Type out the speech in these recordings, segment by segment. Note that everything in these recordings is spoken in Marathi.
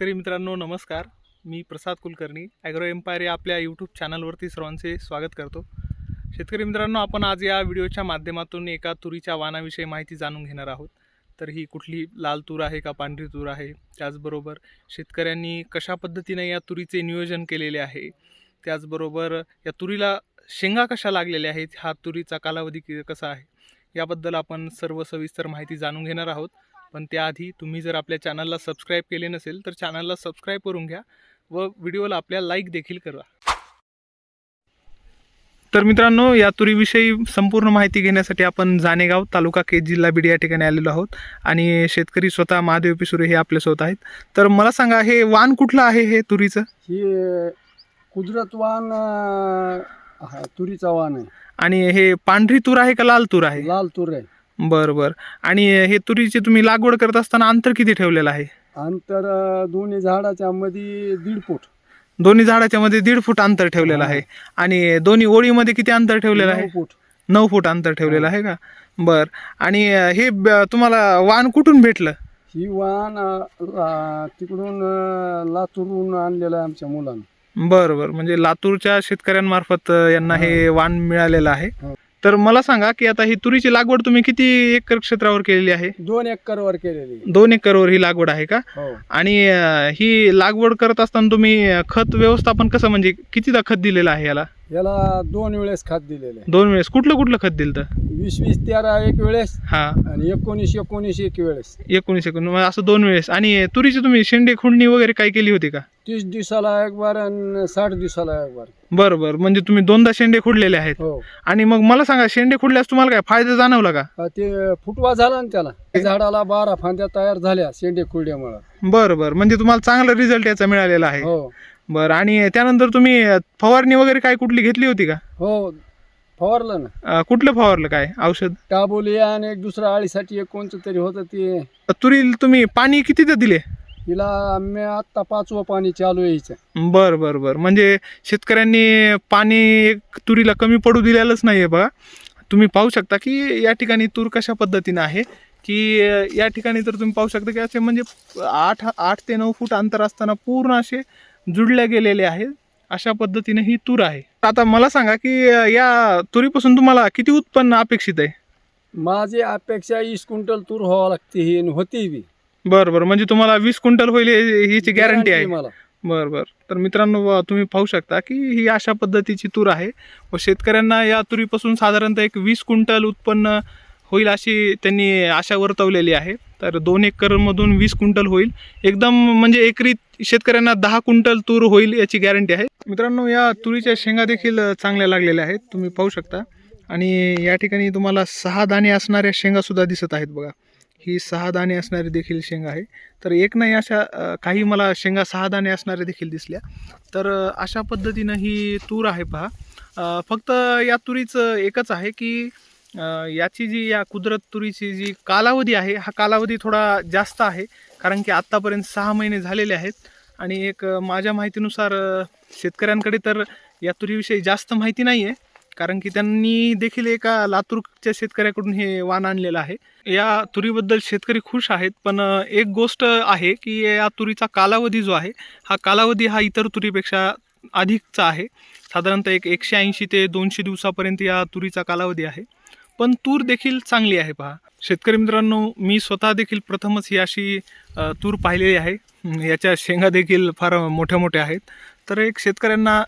शेतकरी मित्रांनो नमस्कार. मी प्रसाद कुलकर्णी ॲग्रो एम्पायर या आपल्या यूट्यूब चॅनलवरती सर्वांचे स्वागत करतो. शेतकरी मित्रांनो आपण आज या व्हिडिओच्या माध्यमातून एका तुरीच्या वाणाविषयी माहिती जाणून घेणार आहोत. तर ही कुठली लाल तूर आहे का पांढरी तूर आहे? त्याचबरोबर शेतकऱ्यांनी कशा पद्धतीने या तुरीचे नियोजन केलेले आहे? त्याचबरोबर या तुरीला शेंगा कशा लागलेल्या आहेत? हा तुरीचा कालावधी कसा आहे? याबद्दल आपण सर्व सविस्तर माहिती जाणून घेणार आहोत. पण त्याआधी तुम्ही जर आपल्या चॅनलला सबस्क्राईब केले नसेल तर चॅनलला सबस्क्राईब करून घ्या व व्हिडिओला आपल्या लाईक देखील करा. तर मित्रांनो या तुरीविषयी संपूर्ण माहिती घेण्यासाठी आपण जाणेगाव तालुका केज जिल्हा बीड या ठिकाणी आलेलो आहोत आणि शेतकरी स्वतः महादेव पिसुरे हे आपल्यासोबत आहेत. तर मला सांगा हे वाण कुठलं आहे हे तुरीचं? ही कुदरत वाण हा, तुरीचा वाण आहे. आणि हे पांढरी तूर आहे का लाल तूर आहे? लाल तूर आहे. बरं बरं. आणि हे तुरीची तुम्ही लागवड करत असताना अंतर किती ठेवलेलं आहे? अंतर अं, दोन्ही झाडाच्या मध्ये दीड फूट. दोन्ही झाडाच्या मध्ये दीड फूट अंतर ठेवलेलं आहे. आणि दोन्ही ओळीमध्ये किती अंतर ठेवलेलं आहे? नऊ फूट. नऊ फूट अंतर ठेवलेलं आहे का? बर. आणि हे ब- तुम्हाला वाण कुठून भेटलं? ही वाण अं, अं, तिकडून अं, लातूरून आणलेलं आहे आमच्या मुलांना. बरं बरं. म्हणजे लातूरच्या शेतकऱ्यांमार्फत अ, यांना हे वाण मिळालेलं आहे. हो. तर मला सांगा की आता ही तुरीची लागवड तुम्ही किती एकर क्षेत्रावर केलेली आहे? दोन एकरवर केलेली. दोन एकरवर ही लागवड आहे का? हो. आणि अ, ही लागवड करत असताना तुम्ही खत व्यवस्थापन कसं म्हणजे कितीदा खत दिलेलं आहे याला? याला दोन वेळेस खात दिलेलं. दोन वेळेस. कुठलं कुठलं खत दिलं तर? वीस वीस तेरा एक वेळेस हा. आणि एकोणीस एकोणीस एक वेळेस. एकोणीस एकोणीस म्हणजे असं दोन वेळेस. आणि तुरीची तुम्ही शेंडे खुंडणी वगैरे काय केली होती का? तीस दिवसाला एक बार आणि साठ दिवसाला एक बार. बरं बरं. म्हणजे तुम्ही दोनदा शेंडे खुडलेले आहेत. हो. आणि मग मला सांगा शेंडे खुडल्यास तुम्हाला काय फायदा जाणवला का? अं, ते फुटवा झाला ना त्याला. झाडाला बारा फांद्या तयार झाल्या शेंडे खुर्ड्यामुळं बरं बरं. म्हणजे तुम्हाला चांगला रिझल्ट याचा मिळालेला आहे. हो. बरं आणि त्यानंतर तुम्ही फवारणी वगैरे काय कुठली घेतली होती का? हो फवारलं ना. अ, कुठलं फवारलं काय? औषध? टाबोलिया आणि एक दुसरं आळीसाठी एक कोणतं तरी होतं ते. तुरी तुम्ही पाणी किती तर दिले? हिला मी आत्ता पाचवं पाणी चालू आहे हिचं. बरं बरं बरं. म्हणजे शेतकऱ्यांनी पाणी एक तुरीला कमी पडू दिलेलंच नाही आहे बघा. तुम्ही पाहू शकता की या ठिकाणी तूर कशा पद्धतीनं आहे की अ, या ठिकाणी तर तुम्ही पाहू शकता की असे म्हणजे आठ आठ ते नऊ फूट अंतर असताना पूर्ण असे जुडल्या गेलेले आहेत. अशा पद्धतीने ही तूर आहे. आता मला सांगा की या तुरीपासून तुम्हाला किती उत्पन्न अपेक्षित आहे? माझी अपेक्षा वीस क्विंटल तूर व्हावं लागते ही आणि होती बी. बरं बरं. म्हणजे तुम्हाला वीस क्विंटल होईल हे- ह्याची गॅरंटी आहे. मला. बरं बरं. तर मित्रांनो तुम्ही पाहू शकता की ही अशा पद्धतीची तूर आहे व शेतकऱ्यांना या तुरीपासून साधारणतः एक वीस क्विंटल उत्पन्न होईल अशी त्यांनी आशा वर्तवलेली आहे. तर दोन एकरमधून वीस क्विंटल होईल. एकदम म्हणजे एकरी शेतकऱ्यांना दहा क्विंटल तूर होईल याची गॅरंटी आहे. मित्रांनो या तुरीच्या शेंगा देखील चांगल्या लागलेल्या आहेत. तुम्ही पाहू शकता. आणि या ठिकाणी तुम्हाला सहा दाणे असणाऱ्या शेंगासुद्धा दिसत आहेत बघा. ही सहा दाणे असणारी देखील शेंगा आहे. तर एक नाही अशा काही मला शेंगा सहा दाणे असणाऱ्या देखील दिसल्या. तर अशा पद्धतीनं ही तूर आहे पहा. फक्त या तुरीचं एकच आहे की याची जी या कुदरत तुरीची जी कालावधी आहे हा कालावधी थोडा जास्त आहे. कारण की आत्तापर्यंत सहा महिने झालेले आहेत. आणि एक माझ्या माहितीनुसार शेतकऱ्यांकडे तर या तुरीविषयी जास्त माहिती नाही आहे कारण की त्यांनी देखील एका लातूरच्या शेतकऱ्याकडून हे वाण आणलेलं आहे. या तुरीबद्दल शेतकरी खुश आहेत. पण एक गोष्ट आहे की या तुरीचा कालावधी जो आहे हा कालावधी हा इतर तुरीपेक्षा अधिकचा आहे. साधारणतः एक एकशे ऐंशी ते दोनशे दिवसापर्यंत या तुरीचा कालावधी आहे. पण तूर देखील चांगली आहे पहा. शेतकरी मित्रांनो मी स्वतः देखील प्रथमच ही अशी तूर पाहिलेली आहे. याच्या शेंगा देखील फार मोठ्या मोठ्या आहेत. तर एक शेतकऱ्यांना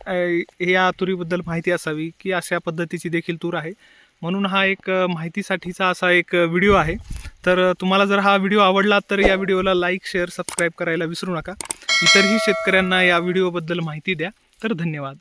या तुरीबद्दल माहिती असावी की अशा पद्धतीची देखील तूर आहे. म्हणून हा एक माहितीसाठीचा असा एक व्हिडिओ आहे. तर तुम्हाला जर हा व्हिडिओ आवडला तर या व्हिडिओला लाईक शेअर सबस्क्राईब करायला विसरू नका. इतरही शेतकऱ्यांना या व्हिडिओबद्दल माहिती द्या. तर धन्यवाद.